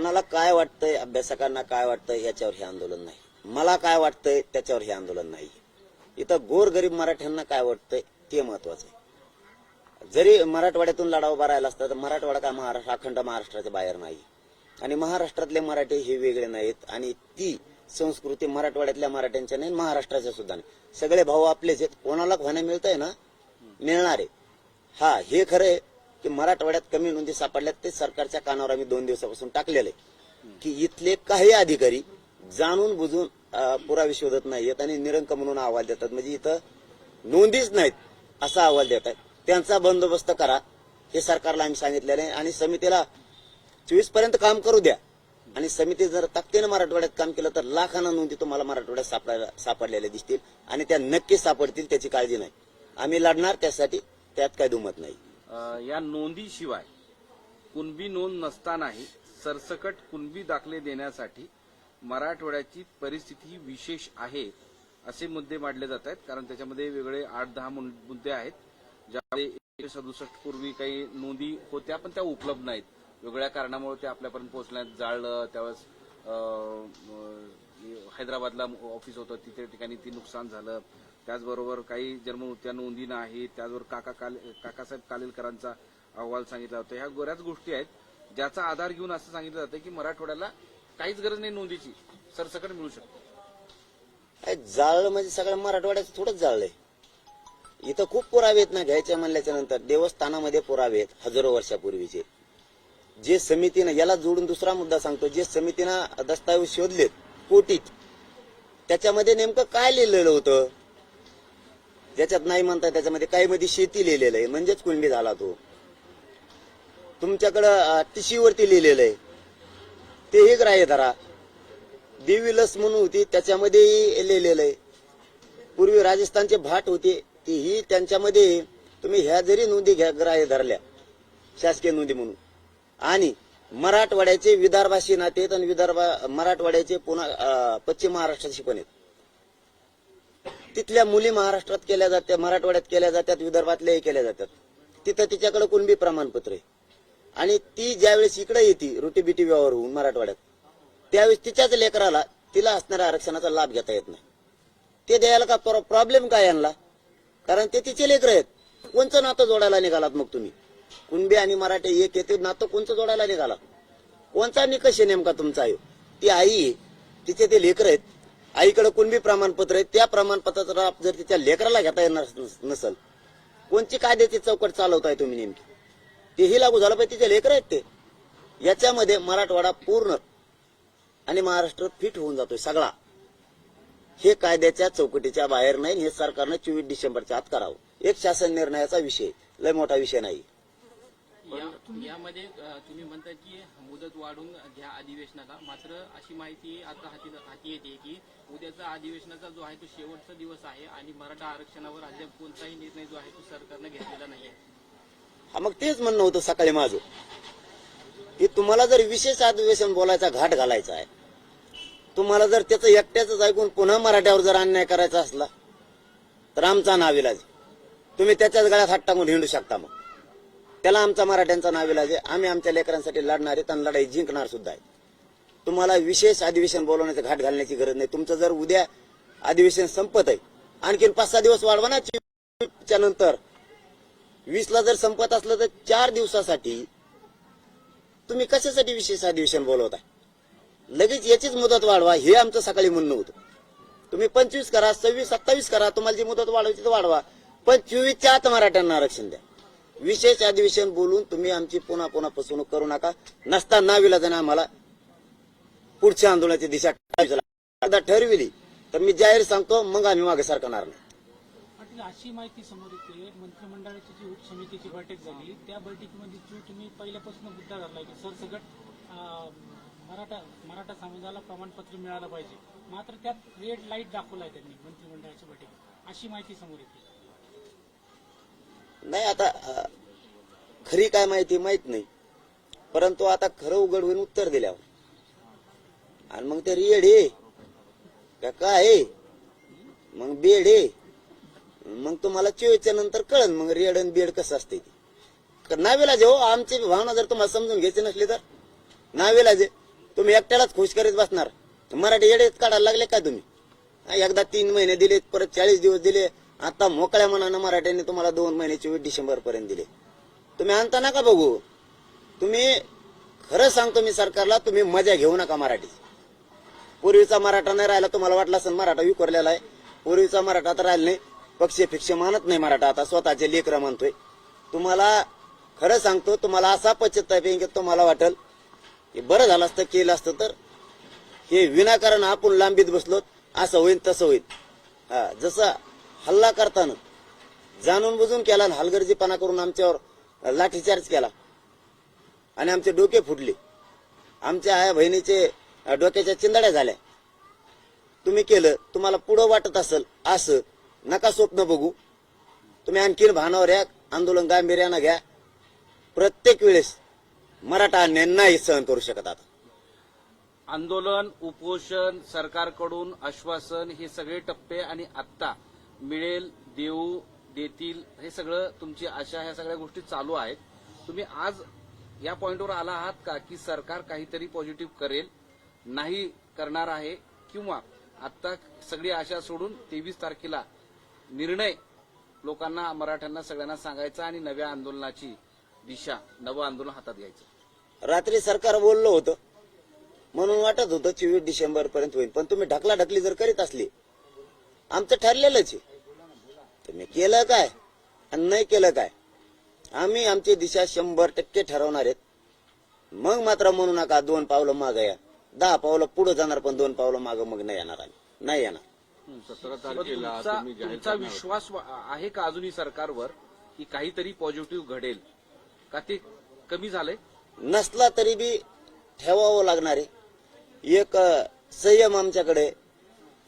कोणाला काय वाटतंय अभ्यासकांना काय वाटतंय याच्यावर हे आंदोलन नाही. मला काय वाटतंय त्याच्यावर हे आंदोलन नाही. इथं गोरगरीब मराठ्यांना काय वाटतंय ते महत्वाचं आहे. जरी मराठवाड्यातून लढा उभा राहिला असता तर मराठवाडा काय महाराष्ट्र अखंड महाराष्ट्राच्या बाहेर नाही. आणि महाराष्ट्रातले मराठी हे वेगळे नाहीत आणि ती संस्कृती मराठवाड्यातल्या मराठ्यांच्या नाही महाराष्ट्राच्या सुद्धा नाही. सगळे भाऊ आपलेच आहेत. कोणाला व्हायला मिळतंय ना? मिळणार. आहे हा हे खरं आहे. की मराठवाड्यात कमी नोंदी सापडल्यात ते सरकारच्या कानावर आम्ही दोन दिवसापासून टाकलेले. की इथले काही अधिकारी जाणून बुजून पुरावे शोधत नाहीयेत आणि निरंक म्हणून अहवाल देतात. म्हणजे इथं नोंदीच नाहीत असा अहवाल देत आहेत त्यांचा बंदोबस्त करा. हे सरकारला आम्ही सांगितलेलं आहे. आणि समितीला चोवीसपर्यंत काम करू द्या. आणि समिती जर ताकदीनं मराठवाड्यात काम केलं तर लाखांना नोंदी तुम्हाला मराठवाड्यात सापडायला सापडलेल्या दिसतील. आणि त्या नक्कीच सापडतील त्याची काळजी नाही. आम्ही लढणार त्यासाठी त्यात काही दुमत नाही. या नोंदीशिवाय कुणबी नोंद नसतानाही सरसकट कुणबी दाखले देण्यासाठी मराठवाड्याची परिस्थिती विशेष आहे असे मुद्दे मांडले जात आहेत. कारण त्याच्यामध्ये वेगळे आठ दहा मुद्दे आहेत. ज्यामध्ये एकशे सदुसष्ट पूर्वी काही नोंदी होत्या पण त्या उपलब्ध नाहीत. वेगळ्या कारणामुळे त्या आपल्यापर्यंत पोहोचण्यात जाळलं त्यावेळेस हैदराबादला ऑफिस होतं. तिथे ठिकाणी ती नुकसान झालं. त्याचबरोबर काही जन्ममृत्या नोंदी नाही त्याचबरोबर काका काल काकासाहेब कालेलकरांचा अहवाल सांगितला होता ह्या बऱ्याच गोष्टी आहेत ज्याचा आधार घेऊन असं सांगितलं जातं की मराठवाड्याला काहीच गरज नाही नोंदीची सरसकट मिळू शकते. काय जाळलं म्हणजे सगळं मराठवाड्याचं थोडंच जाळलंय. इथं खूप पुरावे आहेत ना घ्यायचे म्हणल्याच्या नंतर. देवस्थानामध्ये पुरावे आहेत हजारो वर्षापूर्वीचे. जे समितीनं याला जोडून दुसरा मुद्दा सांगतो. जे समितीनं दस्तावेज शोधलेत कोटीत. त्याच्यामध्ये नेमकं काय लिहिलेलं होतं? त्याच्यात नाही म्हणता त्याच्यामध्ये काही मध्ये शेती लिहिलेलं आहे. म्हणजेच कुणबी झाला तो. तुमच्याकडं टिशीवरती लिहिलेलं आहे. तेही ग्राह्य धरा देवी लस म्हणून होती त्याच्यामध्येही लिहिलेलं आहे. पूर्वी राजस्थानचे भाट होते तेही त्यांच्यामध्ये तुम्ही ह्या जरी नोंदी घ्या ग्राह्य धरल्या. शासकीय नोंदी म्हणून. आणि मराठवाड्याचे विदर्भाशी नाते आहेत आणि विदर्भा मराठवाड्याचे पुन्हा पश्चिम महाराष्ट्राशी पण आहेत. तिथल्या मुली महाराष्ट्रात केल्या जात्या मराठवाड्यात केल्या जातात विदर्भातल्याही केल्या जातात. तिथं तिच्याकडे कुणबी प्रमाणपत्र आहे. आणि ती ज्यावेळेस इकडे येते रोटी बिटी व्यवहार होऊन मराठवाड्यात त्यावेळेस तिच्याच लेकराला तिला असणाऱ्या आरक्षणाचा लाभ घेता येत नाही. ते द्यायला का प्रॉब्लेम काय आणला कारण ते तिचे लेकर आहेत. कोणचं नातं जोडायला निघालात मग तुम्ही? कुणबी आणि मराठी एक येते नातं कोणचं जोडायला निघाला? कोणचा निकष आहे नेमका तुमचा? आहे ती आई आहे. तिचे ते लेकर आहेत. आईकडे कुणबी प्रमाणपत्र आहे त्या प्रमाणपत्राचा जर तिच्या लेकराला घेता येणार नस- नसल कोणची कायद्याची चौकट चालवताय तुम्ही नेमकी? तेही लागू झालं पाहिजे तिचे लेकर आहेत ते. याच्यामध्ये मराठवाडा पूर्ण आणि महाराष्ट्र फिट होऊन जातोय सगळा. हे कायद्याच्या चौकटीच्या बाहेर नाही हे सरकारनं चोवीस डिसेंबरच्या आत करावं. एक शासन निर्णयाचा विषय लय मोठा विषय नाही. यामध्ये तुम्ही म्हणता की मुदत वाढून घ्या अधिवेशनाला. मात्र अशी माहिती आता हाती हाती येते की उद्याचा अधिवेशनाचा जो आहे तो शेवटचा दिवस आहे आणि मराठा आरक्षणावर अद्याप कोणताही निर्णय जो आहे तो सरकारनं घेतलेला नाहीये हा मग तेच म्हणणं होतं सकाळी माझं. की तुम्हाला जर विशेष अधिवेशन बोलायचा घाट घालायचा आहे तुम्हाला जर त्याचं एकट्याच ऐकून पुन्हा मराठ्यावर जर अन्याय करायचा असला तर आमचा नाविलाज. तुम्ही त्याच्याच गळ्यात हात टाकून हिंडू शकता मग. त्याला आमचा मराठ्यांचा नावे लागे आम्ही आमच्या लेकरांसाठी लढणार आहेत लढाई जिंकणार सुद्धा आहे. तुम्हाला विशेष अधिवेशन बोलवण्याचं घाट घालण्याची गरज नाही. तुमचं जर उद्या अधिवेशन संपत आहे आणखीन पाच सहा दिवस वाढवा ना च्या नंतर. वीसला जर संपत असलं तर चार दिवसासाठी तुम्ही कशासाठी विशेष अधिवेशन बोलवताय लगेच याचीच मुदत वाढवा. हे आमचं सकाळी म्हणणं होतं. तुम्ही पंचवीस करा सव्वीस सत्तावीस करा. तुम्हाला जी मुदत वाढवायची तर वाढवा. पण चोवीसच्या आत मराठ्यांना आरक्षण द्या. विशेष अधिवेशन बोलून तुम्ही आमची पुन्हा पुन्हा फसवणूक करू नका. नसता नाविलाजाने आम्हाला पुढच्या आंदोलनाची दिशा एकदा ठरविली तर मी जाहीर सांगतो मग आम्ही मागे सरकणार नाही. अशी माहिती समोर येते. मंत्रिमंडळाची जी उपसमितीची बैठक झाली त्या बैठकीमध्ये जो तुम्ही पहिल्यापासून मुद्दा धरला की सरसकट मराठा मराठा समाजाला प्रमाणपत्र मिळालं पाहिजे. मात्र त्यात रेड लाइट दाखवलाय त्यांनी मंत्रिमंडळाच्या बैठकीत. अशी माहिती समोर येते. नाही आता खरी काय माहिती माहीत नाही. परंतु आता खरं उघड होईन उत्तर दिल्यावर. आणि मग ते रेड हे का काय मग बेड हे. मग तुम्हाला चोवीसच्या नंतर कळन मग रेड आणि बेड कसं असते ते. नावेला जे हो आमची भावना जर तुम्हाला समजून घ्यायची नसली तर? नावेला जे तुम्ही एकट्यालाच खुश करीत बसणार. मराठी येडेच काढायला लागले काय तुम्ही? एकदा तीन महिने दिले परत चाळीस दिवस दिले आता मोकळ्या मनानं मराठ्यांनी तुम्हाला दोन महिन्याची वीस डिसेंबर पर्यंत दिले. तुम्ही आणता नका बघू. तुम्ही खरं सांगतो मी सरकारला तुम्ही मजा घेऊ नका मराठीची पूर्वीचा मराठा नाही राहिला तुम्हाला वाटला असेल मराठा विखुरलेला आहे. पूर्वीचा मराठा तर राहिला नाही. पक्ष फिक्ष मानत नाही मराठा. आता स्वतःचे लेकर मानतोय तुम्हाला खरं सांगतो तुम्हाला असा पश्चाताप येईल की तुम्हाला वाटेल हे बरं झालं असतं केलं असतं तर हे विनाकारण आपण लांबीत बसलो असं होईल तसं होईल हा जसं हल्ला करताना जाणून बुजून केला आणि हलगर्जीपणा करून आमच्यावर लाठीचार्ज केला. आणि आमचे डोके फुटले. आमच्या आया बहिणीचे डोक्याच्या चिंदड्या झाल्या. तुम्ही केलं तुम्हाला पुढं वाटत असेल असं नका स्वप्न बघू. तुम्ही आणखीन भानावर या आंदोलन गांभीर्यानं घ्या. प्रत्येक वेळेस मराठा अन्याय नाही सहन करू शकत आता. आंदोलन उपोषण सरकारकडून आश्वासन हे सगळे टप्पे आणि आत्ता मिळेल देऊ देतील हे सगळं तुमची आशा ह्या सगळ्या गोष्टी चालू आहेत. तुम्ही आज या पॉइंटवर आला आहात का की सरकार काहीतरी पॉझिटिव्ह करेल नाही करणार आहे किंवा आता सगळी आशा सोडून तेवीस तारखेला निर्णय लोकांना मराठ्यांना सगळ्यांना सांगायचा आणि नव्या आंदोलनाची दिशा नवं आंदोलन हातात घ्यायचं. रात्री सरकार बोललं होतं. म्हणून वाटत होतं चोवीस डिसेंबर पर्यंत होईल. पण तुम्ही ढकला ढकली जर करीत असली आमचं ठरलेलंच आहे. तुम्ही केलं काय? आणि नाही केलं काय? आम्ही आमची दिशा शंभर टक्के ठरवणार आहेत. मग मात्र म्हणू नका दोन पावलं माग या. दहा पावलं पुढे जाणार पण दोन पावलं माग मग नाही येणार आम्ही. नाही येणार. तुमचा तुमचा विश्वास आहे का अजूनही सरकारवर की काहीतरी पॉझिटिव्ह घडेल? का ते कमी झालंय? नसला तरी बी ठेवावं लागणार आहे. एक संयम आमच्याकडे.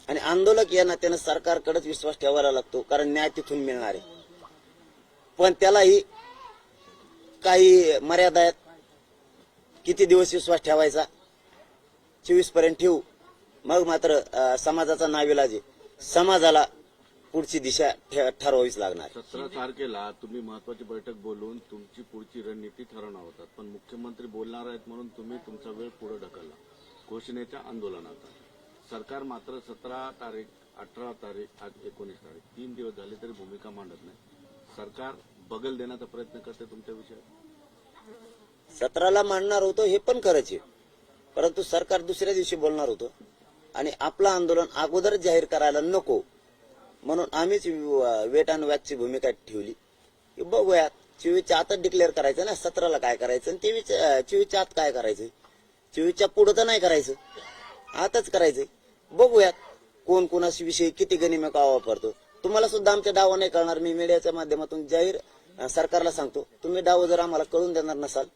आणि आंदोलक या नात्यानं सरकारकडेच विश्वास ठेवायला लागतो कारण न्याय तिथून मिळणार आहे. पण त्यालाही काही मर्यादा आहेत. किती दिवस विश्वास ठेवायचा? चोवीसपर्यंत ठेवू. मग मात्र समाजाचा नाविलाज समाजाला पुढची दिशा ठे- ठरवावीच लागणार. सतरा तारखेला तुम्ही महत्वाची बैठक बोलून तुमची पुढची रणनीती ठरवणार होतात. पण मुख्यमंत्री बोलणार आहेत म्हणून तुम्ही तुमचा वेळ पुढे ढकलला. घोषणेच्या आंदोलनात सरकार मात्र सतरा तारीख अठरा तारीख आज एकोणीस तारीख तीन दिवस झाले तरी भूमिका मांडत नाही. सरकार बगल देण्याचा प्रयत्न करते तुमच्या विषयात? सतराला मांडणार होतो हे पण खरंच आहे. परंतु सरकार दुसऱ्या दिवशी बोलणार होतं. आणि आपलं आंदोलन अगोदर जाहीर करायला नको म्हणून आम्हीच वेट अँड वॅकची भूमिका ठेवली. की बघूयात चोवीसच्या आतच डिक्लेअर करायचं ना? सतराला काय करायचं? आणि तेवीस चोवीसच्या आत काय करायचं? चोवीसच्या पुढं तर नाही करायचं. आताच करायचंय. बघूयात कोण कोणाशी विषयी किती गनिमे का वापरतो. तुम्हाला सुद्धा आमच्या डाव नाही कळणार मी मीडियाच्या माध्यमातून जाहीर सरकारला सांगतो. तुम्ही डाव जर आम्हाला कळून देणार नसाल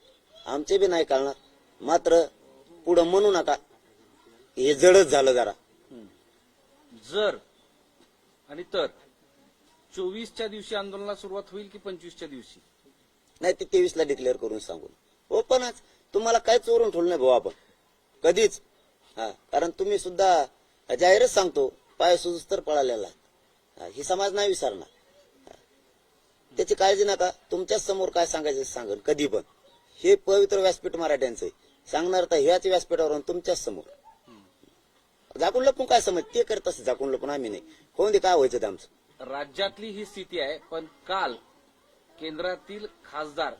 आमचे बी नाही कळणार. मात्र पुढं म्हणू नका. हे जडच झालं जरा. जर आणि तर चोवीसच्या दिवशी आंदोलनाला सुरुवात होईल की पंचवीसच्या दिवशी? नाही ते तेवीसला डिक्लेअर करून सांगून ओपनच तुम्हाला काय चोरून ठेवलं नाही भाऊ आपण? कधीच. हा कारण तुम्ही सुद्धा जाहीरच सांगतो पाय सुजूस तर पळालेला. हा, समाज नाही विसरणार. त्याची काळजी नका तुमच्याच समोर काय सांगायचं ते सांगन कधी पण. हे पवित्र व्यासपीठ मराठ्यांचं आहे. सांगणार तर ह्याच व्यासपीठावरून तुमच्याच समोर. झाकून लपून काय समज ते करत असं झाकून लपून आम्ही नाही. होऊन दे काय व्हायचं ते आमचं. राज्यातली ही स्थिती आहे पण काल केंद्रातील खासदार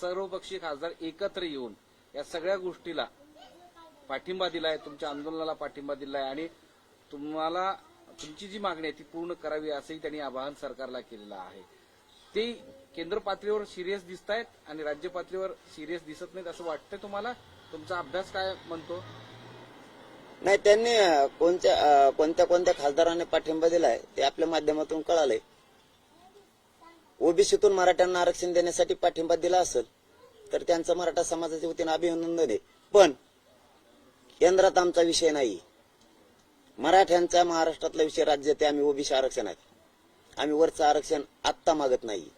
सर्वपक्षीय खासदार एकत्र येऊन या सगळ्या गोष्टीला पाठिंबा दिलाय तुमच्या आंदोलनाला पाठिंबा दिलाय आणि तुम्हाला तुमची जी मागणी आहे ती पूर्ण करावी असंही त्यांनी आवाहन सरकारला केलेलं आहे. ते केंद्र पातळीवर सिरियस दिसत आहेत आणि राज्य पातळीवर सिरियस दिसत नाहीत असं वाटतंय तुम्हाला? तुमचा अभ्यास काय म्हणतो? नाही त्यांनी कोणत्या कोणत्या कोणत्या खासदारांनी पाठिंबा दिलाय ते आपल्या माध्यमातून कळालंय. ओबीसीतून मराठ्यांना आरक्षण देण्यासाठी पाठिंबा दिला असेल तर त्यांचं मराठा समाजाच्या वतीनं अभिनंदन आहे. पण केंद्रात आमचा विषय नाही. मराठ्यांचा महाराष्ट्रातला विषय राज्य ते आम्ही ओबीसी आरक्षण आहे. आम्ही वरचं आरक्षण आत्ता मागत नाही.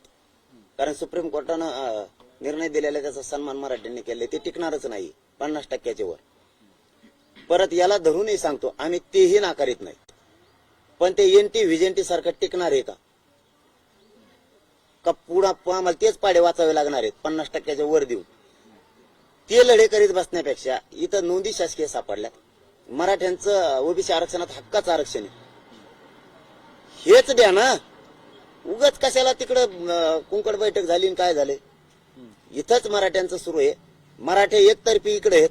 कारण सुप्रीम कोर्टानं निर्णय दिलेला त्याचा सन्मान मराठ्यांनी केले ते टिकणारच नाही पन्नास टक्क्याच्या वर. परत याला धरूनही सांगतो आम्ही तेही नाकारित नाही. पण ते एनटी व्हिजेंटी सारखं टिकणार आहे का? का पुढं आम्हाला तेच पाडे वाचावे लागणार आहेत पन्नास टक्क्याच्या वर देऊन? ते लढे करीत बसण्यापेक्षा इथं नोंदी शासकीय सापडल्या मराठ्यांचं ओबीसी आरक्षणात हक्काचं आरक्षण आहे. हेच द्या ना. उगाच कशाला तिकडं कुंकड बैठक झाली आणि काय झाले इथंच मराठ्यांचं सुरू आहे. मराठे एकतर्फी इकडे आहेत.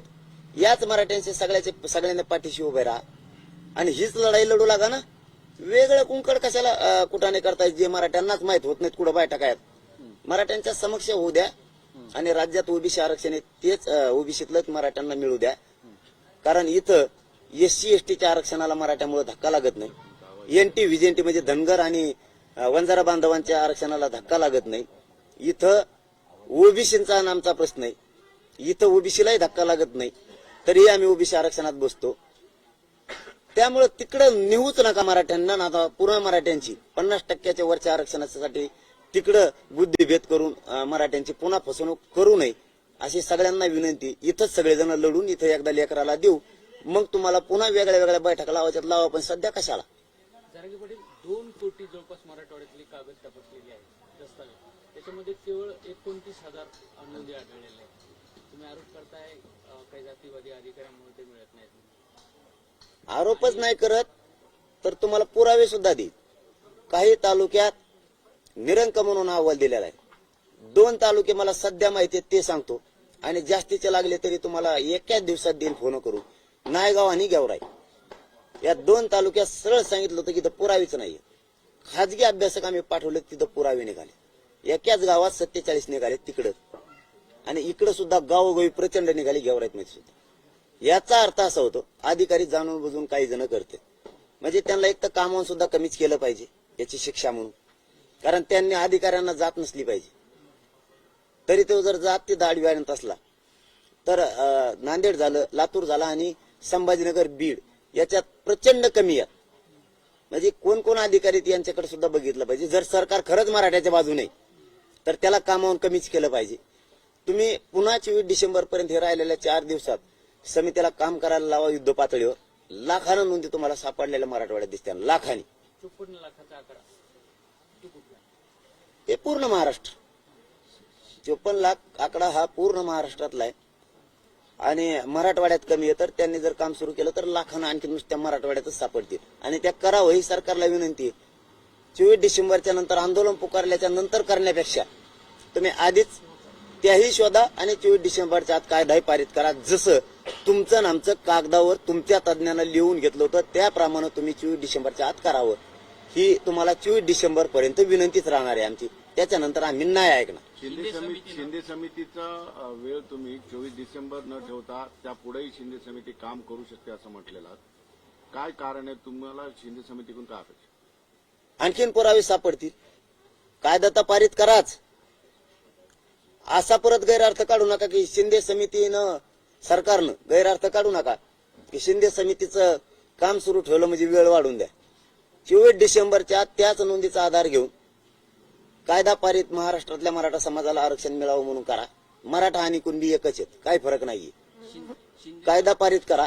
याच मराठ्यांचे सगळ्याचे सगळ्यांना पाठीशी उभे राहा. आणि हीच लढाई लढू लागा ना. वेगळं कुंकड कशाला कुठाने करतायत? जे मराठ्यांनाच माहीत होत नाहीत कुठं बैठक आहेत. मराठ्यांच्या समक्ष होऊ द्या. आणि राज्यात ओबीसी आरक्षण आहे तेच ओबीसीतलंच मराठ्यांना मिळू द्या. कारण इथं एससी एसटीच्या आरक्षणाला मराठ्यामुळे धक्का लागत नाही. एनटी व्हिजेंटी म्हणजे धनगर आणि वंजारा बांधवांच्या आरक्षणाला धक्का लागत नाही. इथं ओबीसीचा नामचा आमचा प्रश्न आहे. इथं ओबीसीलाही धक्का लागत नाही. तरी आम्ही ओबीसी आरक्षणात बसतो. त्यामुळे तिकडं नेऊच नका मराठ्यांना ना आता पूर्ण मराठ्यांची. पन्नास टक्क्याच्या वरच्या आरक्षणासाठी तिकडं बुद्धिभेद करून मराठ्यांची पुन्हा फसवणूक करू नये अशी सगळ्यांना विनंती. इथंच सगळेजण लढून इथं एकदा लेकराला देऊ. मग तुम्हाला पुन्हा वेगळ्या वेगळ्या बैठका लावायच्यात. लावा पण सध्या कशाला? दोन कोटी जवळपास मराठवाड्यातली कागद तपासलेली आहे दस्तावेज त्याच्यामध्ये केवळ एकोणतीस हजार आहेत. तुम्ही आरोप करताय काही जातीवादी अधिकाऱ्यांमुळे ते मिळत नाहीत. आरोपच नाही करत तर तुम्हाला पुरावे सुद्धा देईल. काही तालुक्यात निरंक म्हणून अहवाल दिलेला आहे. दोन तालुके मला सध्या माहिती आहेत ते सांगतो. आणि जास्तीचे लागले तरी तुम्हाला एकाच दिवसात देईल फोन करू नायगाव आणि गेवराई. या दोन तालुक्यात सरळ सांगितलं होतं की इथं पुरावीच नाहीये. खाजगी अभ्यासक आम्ही पाठवले तिथं पुरावे निघाले. एकाच गावात सत्तेचाळीस निघाले तिकडं. आणि इकडं सुद्धा गावोगावी प्रचंड निघाली गेवराईत मध्ये सुद्धा. याचा अर्थ असा होतो अधिकारी जाणून बुजून काही जण करते. म्हणजे त्यांना एक तर कामावर सुद्धा कमीच केलं पाहिजे याची शिक्षा म्हणून. कारण त्यांनी अधिकाऱ्यांना जात नसली पाहिजे. तरी तो जर जात ते दाढ आणत असला तर नांदेड झालं लातूर झाला आणि संभाजीनगर बीड याच्यात प्रचंड कमी आहे. म्हणजे कोण कोण अधिकारी आहेत यांच्याकडे सुद्धा बघितलं पाहिजे. जर सरकार खरंच मराठ्याच्या बाजूने आहे, तर त्याला कामावून कमीच केलं पाहिजे. तुम्ही पुन्हा चोवीस डिसेंबर पर्यंत हे राहिलेल्या चार दिवसात समितीला काम करायला लावा युद्ध पातळीवर लाखानं नोंदी तुम्हाला सापडलेल्या मराठवाड्यात दिसत्या लाखानी चोपन्न लाखाचा आकडा तो कुठला हे पूर्ण महाराष्ट्र. चोपन्न लाख आकडा हा पूर्ण महाराष्ट्रातला आहे. आणि मराठवाड्यात कमी आहे तर त्यांनी जर काम सुरू केलं तर लाखानं आणखी नुसत्या मराठवाड्यातच सापडतील आणि त्या करावं ही सरकारला विनंती आहे. चोवीस डिसेंबरच्या नंतर आंदोलन पुकारल्याच्या नंतर करण्यापेक्षा तुम्ही आधीच त्याही शोधा आणि चोवीस डिसेंबरच्या आत कायदाही पारित करा. जसं तुमचं आमचं कागदावर तुमच्या तज्ज्ञानं लिहून घेतलं होतं त्याप्रमाणे तुम्ही चोवीस डिसेंबरच्या आत करावं. ही तुम्हाला चोवीस डिसेंबर पर्यंत विनंतीच राहणार आहे आमची. त्याच्यानंतर आम्ही नाही ऐकणार. शिंदे समिती शिंदे समितीचा वेळ तुम्ही चोवीस डिसेंबर न ठेवता त्या पुढेही शिंदे समिती काम करू शकते असं म्हटलेलं. काय कारण आहे? तुम्हाला शिंदे समितीकडून काय अपेक्षा आणखीन पुरावे सापडतील. कायदा तर पारित कराच. असा परत गैरअर्थ काढू नका की शिंदे समितीनं सरकारनं गैरअर्थ काढू नका. की शिंदे समितीचं काम सुरू ठेवलं म्हणजे वेळ वाढून द्या. चोवीस डिसेंबरच्या त्याच नोंदीचा आधार घेऊन कायदा पारित महाराष्ट्रातल्या मराठा समाजाला आरक्षण मिळावं म्हणून करा. मराठा आणि कुणबी एकच आहेत. काही फरक नाहीये. कायदा पारित करा.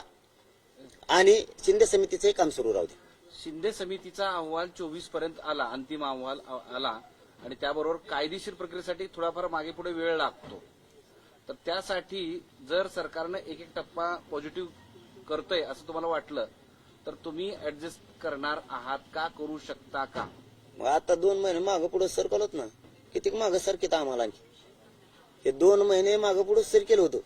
आणि शिंदे समितीचंही काम सुरू राहू द्या शिंदे समितीचा अहवाल चोवीसपर्यंत आला अंतिम अहवाल आला. आणि त्याबरोबर कायदेशीर प्रक्रियेसाठी थोडाफार मागे पुढे वेळ लागतो. तर त्यासाठी जर सरकारनं एक एक टप्पा पॉझिटिव्ह करतोय असं तुम्हाला वाटलं तर तुम्ही ऍडजस्ट करणार आहात का करू शकता का? मग आता दोन महिने मागं पुढे सरकवलं ना. किती मागं सरकीत आम्हाला आणखी? हे दोन महिने मागं पुढे सरकेल होतं.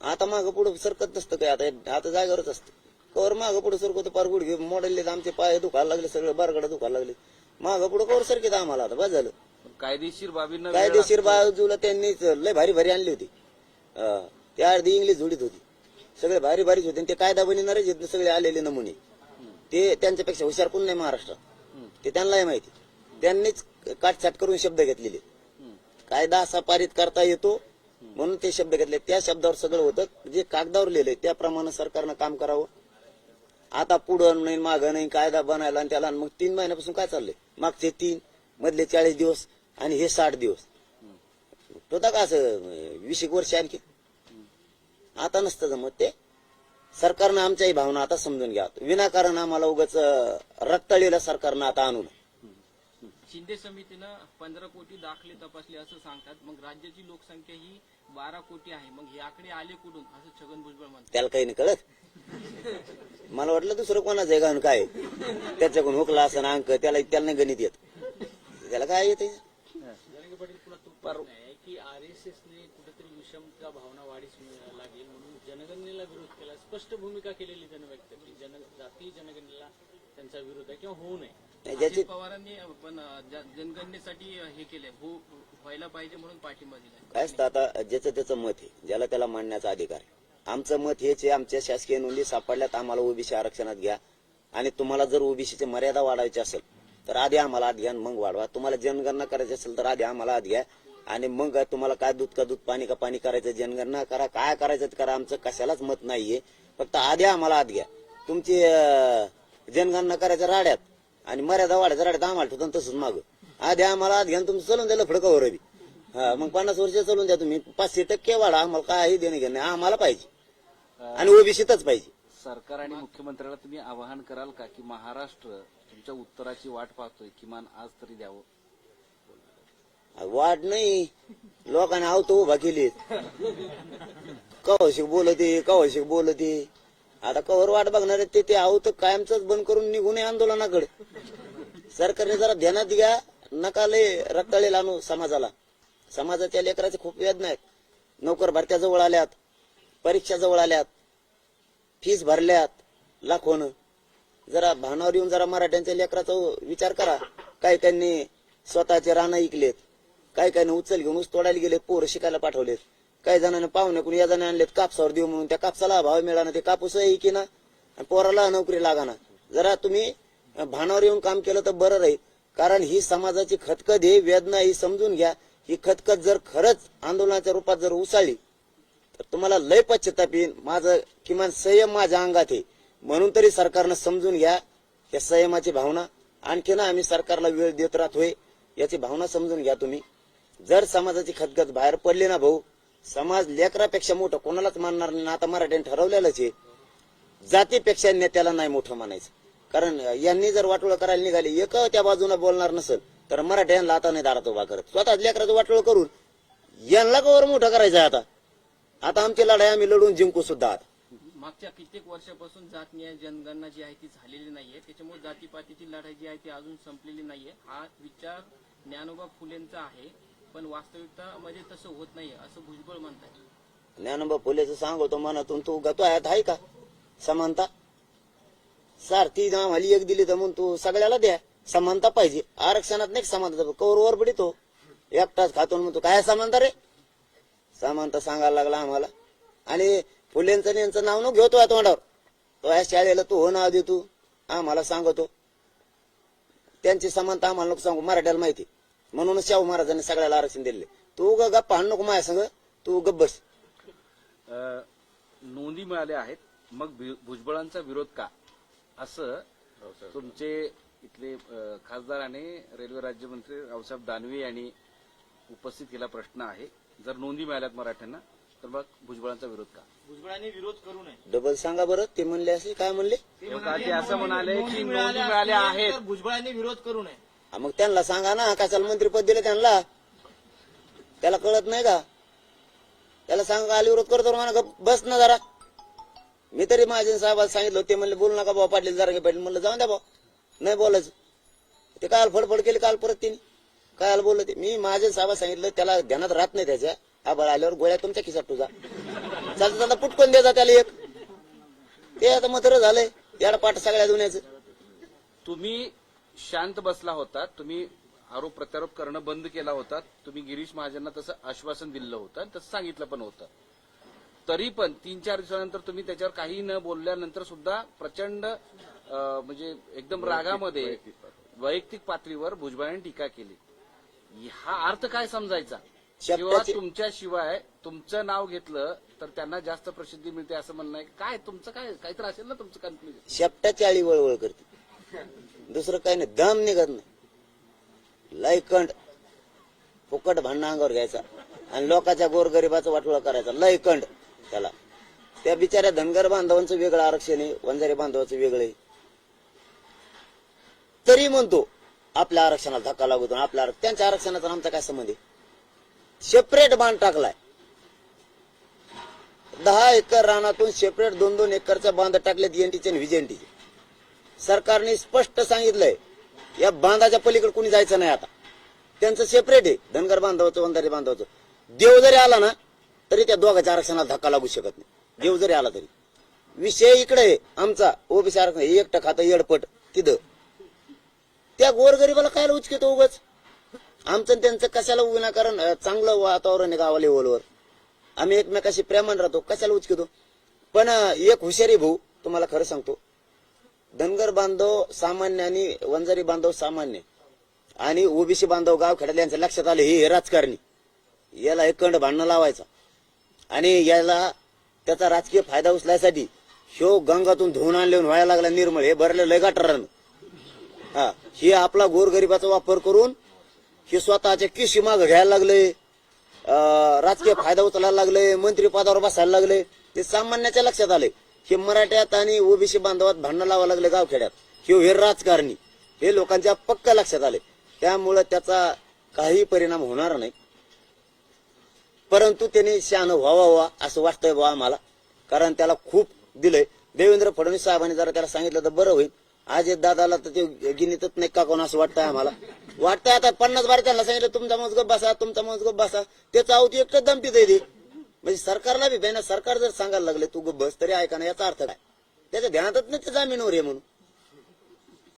आता मागं पुढे सरकत नसतं काय? आता आता जागेवरच असतं. कवर मागं पुढे सरकवतो पार गुडघे मॉडेल आमचे पाय दुखायला लागले सगळे बारगडा दुखायला लागले. मागं पुढे कवर सरकीत आम्हाला आता बस झालं. कायदेशीर बाबींना कायदेशीर. बाजूला त्यांनी लय भारी भारी आणली होती. अं, ते अर्धी इंग्लिश जोडीत होती. सगळे भारी भारीच होते. आणि ते कायदा बनणारेच आहेत ना सगळे आलेले नमुने. ते त्यांच्यापेक्षा हुशार कोण नाही महाराष्ट्रात? ते त्यांनाही माहिती त्यांनीच काटछाट करून शब्द घेतलेले. कायदा असा पारित करता येतो म्हणून ते शब्द घेतले. त्या शब्दावर सगळं होतं. जे कागदावर लिहिलंय त्याप्रमाणे सरकारनं काम करावं. आता पुढं नाही मागं नाही कायदा बनायला आणि त्याला. आणि मग तीन महिन्यापासून काय चाललंय? मागचे तीन मधले चाळीस दिवस आणि हे साठ दिवस. होता का असं वीस एक वर्ष आणखी? आता नसतं जमत ते. सरकारनं आमच्याही भावना आता समजून घ्या. विनाकारण आम्हाला उगाच रक्ताळीला सरकारनं आता आणू नये. शिंदे समितीनं पंधरा कोटी दाखले तपासले असं सांगतात. मग राज्याची लोकसंख्या ही बारा कोटी आहे. मग हे आकडे आले कुठून? असं छगन भुजबळ म्हणतात. त्याला काही नाही कळत. मला वाटलं दुसरं कोणाचं आहे गाणं काय? त्याच्याकडून हुकला असं अंक त्याला त्याला नाही गणित येत. त्याला काय येते? की आर एस एसने कुठेतरी विषमता भावना वाढीस जनगणनेला विरोध केला स्पष्ट भूमिका केलेली त्यानं व्यक्त केली. जन जाती जनगणनेला त्यांचा विरोध आहे किंवा होऊ नये. अजित पवारांनी पण जनगणनेसाठी हे केलंय. हो व्हायला पाहिजे म्हणून पाठिंबा दिलाय. काय असतं आता ज्याचं त्याचं मत आहे ज्याला त्याला मांडण्याचा अधिकार आहे. आमचं मत हेच आहे आमच्या शासकीय नोंदी सापडल्यात आम्हाला ओबीसी आरक्षणात घ्या. आणि तुम्हाला जर ओबीसीची मर्यादा वाढवायची असेल तर आधी आम्हाला आत घ्या मग वाढवा. तुम्हाला जनगणना करायची असेल तर आधी आम्हाला आत घ्या आणि मग तुम्हाला काय दूध का दूध पाणी का पाणी करायचं जनगणना करा काय करायचं करा. आमचं कशालाच मत नाहीये. फक्त आधी आम्हाला आत घ्या. तुमची जनगणना करायच्या राड्यात. आणि मर्यादा वाढायच्या राड्यात. आम्हाला ठेवतो तसंच माग. आधी आम्हाला आत घ्या तुमचं चलून द्यायला फडकावर बी. हा मग पन्नास वर्ष चलून द्या तुम्ही. पाचशे टक्के वाढा. आम्हाला काही देणं घेणं आम्हाला पाहिजे. आणि ओबीसीतच पाहिजे. सरकार आणि मुख्यमंत्र्याला तुम्ही आवाहन कराल का की महाराष्ट्र तुमच्या उत्तराची वाट पाहतोय. किमान आज तरी द्यावं. वाट नाही. लोकांनी आवतो उभा केली कवशिक बोलते कवशिक बोलते. आता कवर वाट बघणार आहेत ते ते आवत कायमच बंद करून निघून आंदोलनाकडे. सरकारने जरा ध्यानात घ्या. नका लय आणू समाजाला. समाजाच्या लेकराचे खूप वेदना आहेत. नोकर भरत्या जवळ आल्यात. परीक्षा जवळ आल्यात. फीस भरल्यात. लाखोनं. जरा भानावर येऊन जरा मराठ्यांच्या लेकराचा विचार करा. काही त्यांनी स्वतःचे रानं ऐकलेत. काय काय उचल घेऊन ऊस तोडायला गेलेत पोरं शिकायला पाठवलेत. काही जणांना पाहुणे कुणी या जणांनी आणलेत कापसावर देऊ म्हणून त्या कापसाला भाव मिळाला ते कापूस की ना? आणि पोराला नोकरी लागाना. जरा तुम्ही भानावर येऊन काम केलं तर बरं राहील. कारण ही समाजाची खतखत ही वेदना ही समजून घ्या. ही खतखत जर खरंच आंदोलनाच्या रूपात जर उसाळली तर तुम्हाला लय पश्चाताप येईल. माझं किमान संयम माझ्या अंगात आहे. म्हणून तरी सरकारनं समजून घ्या या संयमाची भावना. आणखी ना आम्ही सरकारला वेळ देत राहतोय याची भावना समजून घ्या तुम्ही. जर समाजाची खतखत बाहेर पडली ना भाऊ समाज लेकरापेक्षा मोठं कोणालाच मानणार नाही. आता मराठ्याने ठरवलेलंच आहे जातीपेक्षा नेत्याला नाही मोठं मानायचं कारण यांनी जर वाटोळ करायला निघाली एक त्या बाजूने बोलणार नसेल तर मराठ्यांना आता नाही दारात उभा करत. स्वतः लेकराचं वाटोळ करून यांना कवर मोठं करायचं आहे आता. आता आमची लढाई आम्ही लढून जिंकू सुद्धा आता. मागच्या कित्येक वर्षापासून जात न्याय जनगणना जी आहे ती झालेली नाहीये. त्याच्यामुळे जातीपातीची लढाई जी आहे ती अजून संपलेली नाहीये. हा विचार ज्ञानोबा फुलेंचा आहे. पण वास्तविकतामध्ये तसं होत नाही असं भुजबळ म्हणतात ज्ञानोबा फुलेचं सांगतो मनातून तू गतो आयात आहे का? समानता. सारथी आम्हाला एक दिली तर म्हणून तू सगळ्याला द्या. समानता पाहिजे. आरक्षणात नाही समानता? कौरवर पडितो एकटाच खातो म्हणतो काय समानता रे? समानता सांगायला लागला आम्हाला. आणि फुलेंचं यांचं नाव न घेतो तोंडावर. तो या शाळेला तू हो नाव दे तू. आम्हाला सांगतो. त्यांची समानता आम्हाला नको सांगू. मराठ्याला माहिती म्हणूनच शाहू महाराजांनी सगळ्याला आरक्षण दिले तू ग गप्पा हाण नको माझ्या संग. तू गप्प बस. अ, नोंदी मिळाल्या आहेत. मग भु- भुजबळांचा विरोध का? असं तुमचे इथले अ, खासदार आणि रेल्वे राज्यमंत्री रावसाहेब दानवे यांनी उपस्थित केला प्रश्न आहे. जर नोंदी मिळाल्यात मराठ्यांना तर मग भुजबळांचा विरोध का? भुजबळांनी विरोध करू नये. डबल सांगा बरं. ते म्हणले असे काय म्हणले? असं म्हणाले की नोंदी मिळाल्या आहेत. तर भुजबळांनी विरोध करू नये. मग त्यांना सांगा ना कशाला मंत्रीपद दिलं त्यांना? त्याला कळत नाही का? त्याला सांगा आली विरोध करतो म्हणा बस ना जरा. मी तरी महाजन साहेबाला सांगितलं ते म्हणले बोल नका बाबा पाटील जरा पाटील म्हणलं जाऊन द्या भाऊ. नाही बोलायचं. ते काल फडफड केली काल परत तिने. काल बोललं ते मी महाजन साहेबा सांगितलं त्याला ध्यानात राहत नाही त्याच्या. आबाळ आल्यावर गोळ्या तुमच्या खिसात तुझा चालता चालता पुटकून द्यायचा त्याला एक. ते आता मथर झालंय. याला पाठ सगळ्या दुनियाचं. तुम्ही शांत बसला होता. तुम्ही आरोप प्रत्यारोप करणं बंद केला होता. तुम्ही गिरीश महाजनना तसं आश्वासन दिलं होतं आणि तसं सांगितलं पण होतं. तरी पण तीन चार दिवसानंतर तुम्ही त्याच्यावर काही न बोलल्यानंतर सुद्धा प्रचंड म्हणजे एकदम रागामध्ये वैयक्तिक पातळीवर. भुजबळांनी टीका केली. हा अर्थ काय समजायचा? किंवा तुमच्याशिवाय तुमचं नाव घेतलं तर त्यांना जास्त प्रसिद्धी मिळते असं म्हणणं आहे. काय तुमचं काय काहीतरी असेल ना तुमचं कन्क्लुजन शेपटाची आळी वळवळ करते. दुसरं काही नाही. दम निघत नाही. लयकंड फुकट भांडणा अंगावर घ्यायचा. आणि लोकांच्या गोरगरिबाचा वाटोळा करायचा. लयकंड त्याला. त्या बिचाऱ्या धनगर बांधवांचं वेगळं आरक्षण आहे. वंजारी बांधवाचं वेगळं आहे. तरी म्हणतो आपल्या आरक्षणाला धक्का लागतो आपल्या त्यांच्या आरक्षणाचा आमचा काय संबंध आहे? सेपरेट बांध टाकलाय. दहा एकर रानातून सेपरेट दोन दोन एकरचा बांध टाकलेत एनटीचे आणि व्हिजेंटीचे सरकारने स्पष्ट सांगितलंय या बांधाच्या पलीकडे कोणी जायचं नाही आता. त्यांचं सेपरेट आहे धनगर बांधवाचं वंधारी बांधवाचं. देव जरी आला ना तरी त्या दोघांच्या आरक्षणाला धक्का लागू शकत नाही. देव जरी आला तरी. विषय इकडे आहे आमचा ओबीसी आरक्षण हे एकटं खातं येडपट तिथं. त्या गोरगरीबाला काय उचकेतो उगच? आमचं त्यांचं कशाला विनाकारण चांगलं वातावरण आहे गावा लेवलवर? आम्ही एकमेकाशी प्रेमान राहतो कशाला उचकितो? पण एक हुशारी भाऊ तुम्हाला खरं सांगतो धनगर बांधव सामान्य आणि वंजारी बांधव सामान्य. आणि ओबीसी बांधव गाव खेड्याला यांच्या लक्षात आलं हे हे राजकारणी. याला एक कंड भांडणं लावायचा. आणि याला त्याचा राजकीय फायदा उचलायसाठी ह्यो गंगातून धुवून आणले व्हायला लागला निर्मळ. हे भरले लय गटारानं. हा हे आपला गोरगरिबाचा वापर करून हे स्वतःच्या किशी माग घ्यायला लागले राजकीय फायदा उचलायला लागले मंत्री पदावर बसायला लागले ते सामान्याच्या लक्षात आले. हे मराठ्यात आणि ओबीसी बांधवात भांडणं लावा लागले गावखेड्यात. हे हे राजकारणी. हे लोकांच्या पक्क लक्षात आले. त्यामुळं त्याचा काही परिणाम होणार नाही. परंतु त्याने शान व्हावा व्हावा असं वाटतंय बा आम्हाला. कारण त्याला खूप दिलंय. देवेंद्र फडणवीस साहेबांनी जरा त्याला सांगितलं तर बरं होईल. आज दादाला तर ते गिनीतच नाही का कोण असं वाटतंय आम्हाला? वाटतंय आता पन्नास बार त्यांना सांगितलं तुमचा मजगप बसा तुमचा मजगप बसा. त्याचा अवती एकटं दमतीत आहे. ते म्हणजे सरकारला बी बेना सरकार जर सांगायला लागले तू बस तरी ऐका ना याचा अर्थ काय? त्याच्या ध्यानातच नाही ते जामीनवर आहे म्हणून.